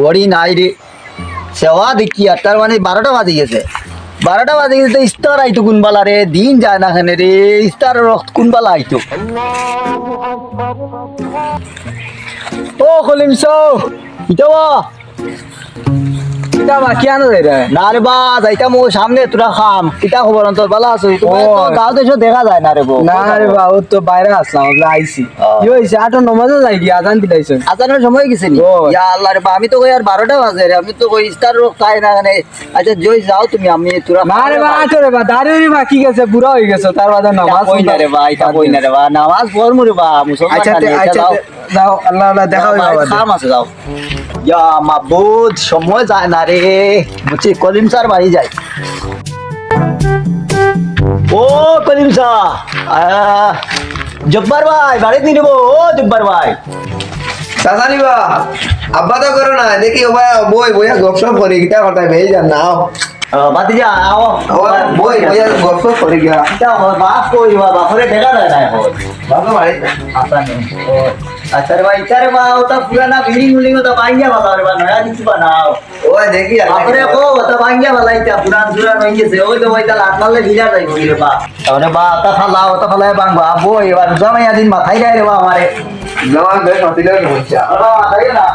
গড়ি নাই রে। সেওয়া দেখি আর তার মানে বারোটা বাজে গেছে। বারোটা বাজে গেছে তো ইস্তার আইতো কোনবালা রে? দিন যায় না খানে রে? ইস্তার রক্ত কোনবালা আইতো? ও খলিম সৌ ইতাবা কিতা কি আনো যাই না রে বা যাইতাম ও সামনে তোরা খাম। কিতা খবর অন্তর আছো। গাঁও দেখা যায় না রে বউ। না রে বা ও তো বাইরে আসলাম ওগুলো আইছি। কি হয়েছে আটো নমাজে যাই কি? আজান দিলাইছে। আজানের সময় গেছে নি? ইয়া আল্লাহ রে বা আমি তো কই আর বারোটা বাজে রে আমি তো কই ইস্তার রোগ খাই না খানে আচ্ছা যাও তুমি আমি তোরা না রে বা আটো রে বা বা কি গেছে? বুড়া গেছে তার বাদে নামাজ কই না রে বা এটা কই না রে বা নামাজ পড়মু রে বা মুসলমান আচ্ছা আচ্ছা যাও। আল্লাহ আল্লাহ দেখা। খাম আছে যাও। ইয়া মাবুদ সময় যায় না রে। বুঝছি কলিম স্যার বাড়ি যায়? ও কলিম স্যার? আহ, জব্বার ভাই বাড়িতে নিয়ে নেব। ও জব্বার ভাই। চাচা নিবা আব্বা তো করো না দেখি ও ভাই বই বইয়া গপসপ করি কিতা কথা বেই যান না আও বাতিজা আও। ও বই বইয়া গপসপ গিয়া। এটা বাপ কই বা বাপরে দেখা যায় না এখন। বাবা বাড়ি আচ্ছা নেই আচ্ছা রে ভাই ইচ্ছা রে ওটা পুরানা বিল্ডিং বিল্ডিং ওটা ভাঙ্গিয়া বাবা রে নয়া কিছু বানাও। ও দেখি আর কো ওটা ভাঙ্গিয়া বালা ইটা পুরান পুরান হয়ে গেছে। ওই তো ওইটা লাট মারলে ভিজা যাইব রে বা? তাহলে বা ওটা ফালা ওটা ফালা বাংবা বই এবার জামাইয়া দিন মাথায় যায় রে বা আমারে। জমা বেশ মাতিলে সমস্যা আরে বাবা, না।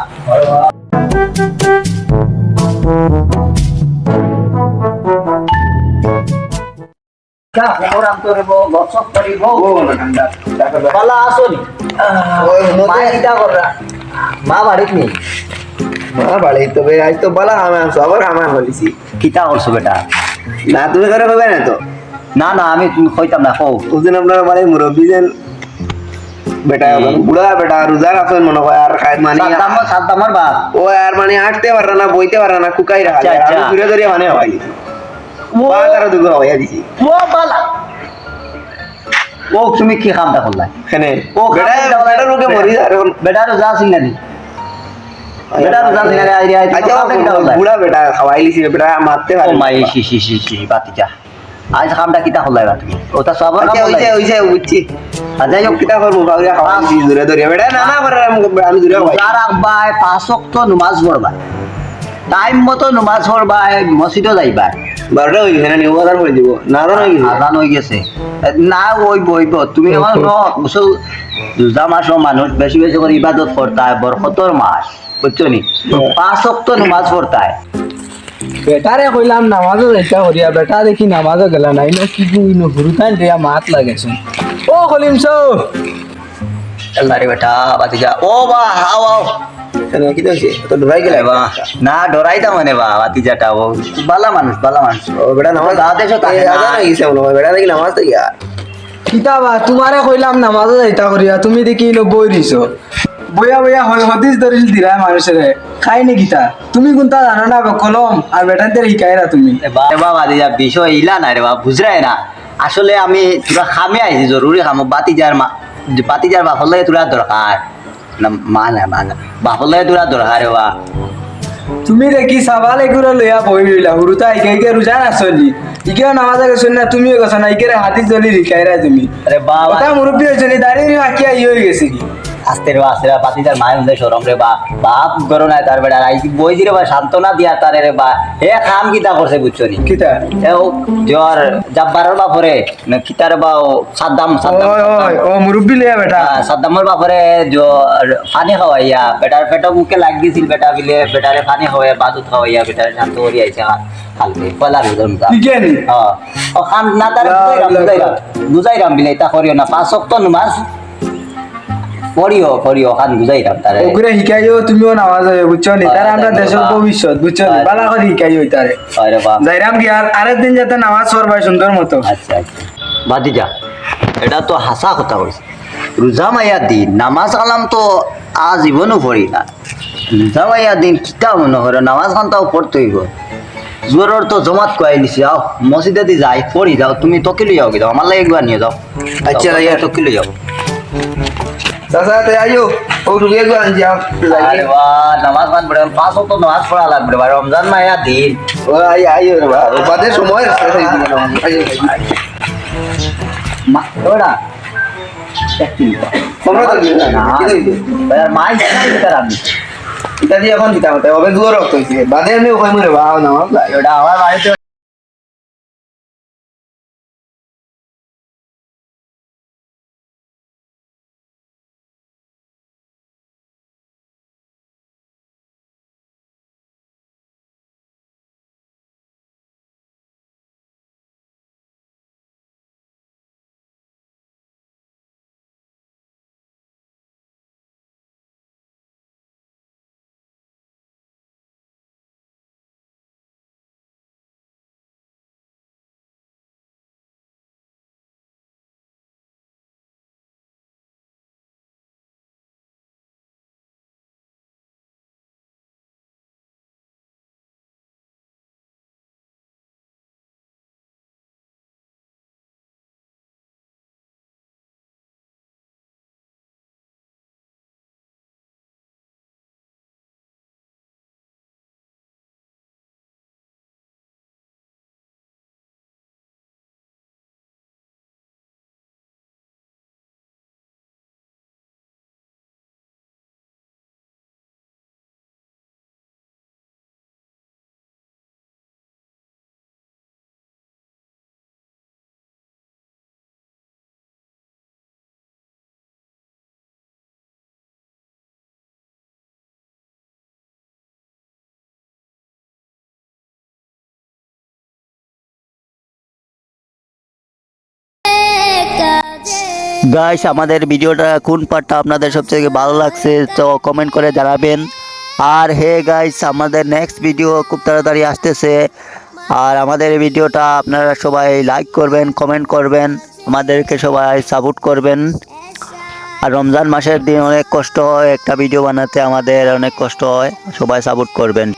আসনি। কররা। মা বাড়িত নেই। মা বাড়ি তবে আজ তো বলা আমি আনছো আবার আমি বলিছি কিটা করছ বেটা? না তুমি করে পাবে না তো? না না আমি কইতাম না কও। ওদিন আপনার বাড়ির মুরব্বী যেন বেটা বুড়া বেটা রোজার আছেন মনে হয় আর মানে ও আর মানে হাঁটতে পারে না বইতে পারে না কুকাই রাখা। ঘুরে ধরে মানে ও দিছি। ও বালা ও তুমি কি কামটা করলাই এখানে ও বেটা বেটা রোগে মরি বেটা রোজা না বেটা রোজা না আই আই আচ্ছা বুড়া বেটা খাওয়াই বেটা মারতে ও মাই সি সি সি সি বাতিজা আজ কামটা কিটা করলাই বা তুমি? ওটা সব আচ্ছা ওইছে ওইছে বুঝছি। আর যাই হোক কিতা করব বাবুরা খাওয়াই দিছি দূরে বেটা না না করে আমি দূরে খাওয়াই রোজা রাখবাই পাঁচ ওয়াক্ত নমাজ পড়বা টাইম মতো নমাজ পড়বাই মসজিদও যাইবা। বারোটা হয়ে গেছে না নিউ বাজার করে দিব। না না হয়ে গেছে আজান হয়ে গেছে। না ওই বইব তুমি ন রোজা মাস মানুষ বেশি বেশি করে ইবাদত করতে হয় বরকতর মাস বুঝছ নি পাঁচ অক্ত নমাজ পড়তে হয় বেটারে কইলাম নামাজও করিয়া বেটা দেখি নামাজও গেলা নাই। নো কি ইনো হুরুতান দিয়া মাত লাগেছে ও কলিম সৌ আল্লাহ রে বেটা বাতিজা ও বা হাও হাও কেন কি হয়েছে তো ডুবাই গেলে বা না ডরাইতা মানে বা ও বালা মানুষ বালা মানুষ। ও বেটা নামাজ না। বেটা দেখি নামাজ তো ইয়া। কিতাবা তোমারে কইলাম নামাজও যাইতা করিয়া তুমি দেখি ইনো বই দিছো। বইয়া বইয়া হদিস ধরিল দিলা মানুষের। খাই নি গীতা তুমি কোনটা জানো না বে, কলম? আর বেটাদের শিকাইরা তুমি। এ বা এ বা বাতিজা বিষয় ইলা না রে বা বুঝরাই না। আসলে আমি তোরা খামে আইছি জরুরি খামো। বাতিজার মা বাতিজার বাফলে তোরা দরকার না মা না মা না। বাফলে তোরা দরকার বা তুমি দেখি সাবাল এগুলো লইয়া বই রইলা হুরুতা ইকে ইকে ৰোজা না চলি ইকেও নামাজ গেছো না তুমিও গেছো না ইকে হাতি চলি শিকাইরা তুমি। আরে বাবা। মুরব্বী হয়েছে দাঁড়িয়ে হাকিয়া ই হয়ে গেছে। কি আস্তে বা আস্তে রে বাতিজার মায়ের মধ্যে সরম রে বা বাপ করো না তার বেটা আই বই রে বা সান্ত্বনা দিয়া তারে রে বা হে খাম কিতা করছে বুঝছ নি? কিতা? এ ও জ্বর জাব্বারের বাপরে না কিতার বা সাদ্দাম সাদ্দাম। ও মুরব্বী লইয়া বেটা? আহ, সাদ্দামের বাপরে জ্বর পানি খাওয়াইয়া বেটার পেটো মুখে লাগ গেছিল বেটা বিলে বেটারে পানি খাওয়াইয়া বাদুত খাওয়াইয়া বেটারে শান্ত করি আইছে পয়লা রোজার মতো ইকে ও ও না তার বুঝাইরাম বুঝাইরাম বুঝাইরাম বিলে তা করিও না। পাঁচ অক্ত নমাজ পড়িও পড়িও খান বুঝাইরাম তারে ওগুলো শিকাইও তুমিও নামাজ হবে বুঝছ নি? তারা আমরা দেশের ভবিষ্যৎ বুঝছ নি? বালা করে শিকাইও তারে আরে যাইরাম কি আর আরেক দিন যাতে নামাজ পড়বাই সুন্দর মতো। আচ্ছা আচ্ছা। বাদিজা এটা তো হাসা কথা কইছে রোজা মাইয়া দিন নামাজ কালাম তো আজীবনও পড়ি না। রোজা মাইয়া দিন কিতা মনে করো নামাজ খান তাও পড়তে হইব। জোরের তো জমাত কয়াই নিছি যাও মসজিদে দি যাই পড়ি যাও তুমি তকি লই যাও কি যাও আমার লাগে নিয়ে যাও। আচ্ছা, যাও, ইয়া। তকি লই যাও। চাচা তো আইও ও রুগিয়ে গো আও আরে বাহ নামাজ খান পড়ে পাঁচ তো নামাজ পড়া লাগবে রে ভাই রমজান মাইয়া দিন ও আই আইও রে বা ও বাদে সময় শেষ হয়ে দিবে না আইও মা তোমরা তো না মাই তার আমি এটা দিয়ে এখন হতে হবে জোর রক্ত বাদে আমি ওখানে মরে বাও না ওটা আমার বাড়িতে গাইস আমাদের ভিডিওটা কোন পার্টটা আপনাদের সবথেকে ভালো লাগছে, তো কমেন্ট করে জানাবেন। আর হে গাইস আমাদের নেক্সট ভিডিও খুব তাড়াতাড়ি আসতেছে। আর আমাদের ভিডিওটা আপনারা সবাই লাইক করবেন কমেন্ট করবেন, আমাদেরকে সবাই সাপোর্ট করবেন। আর রমজান মাসের দিন অনেক কষ্ট হয়, একটা ভিডিও বানাতে আমাদের অনেক কষ্ট হয়, সবাই সাপোর্ট করবেন।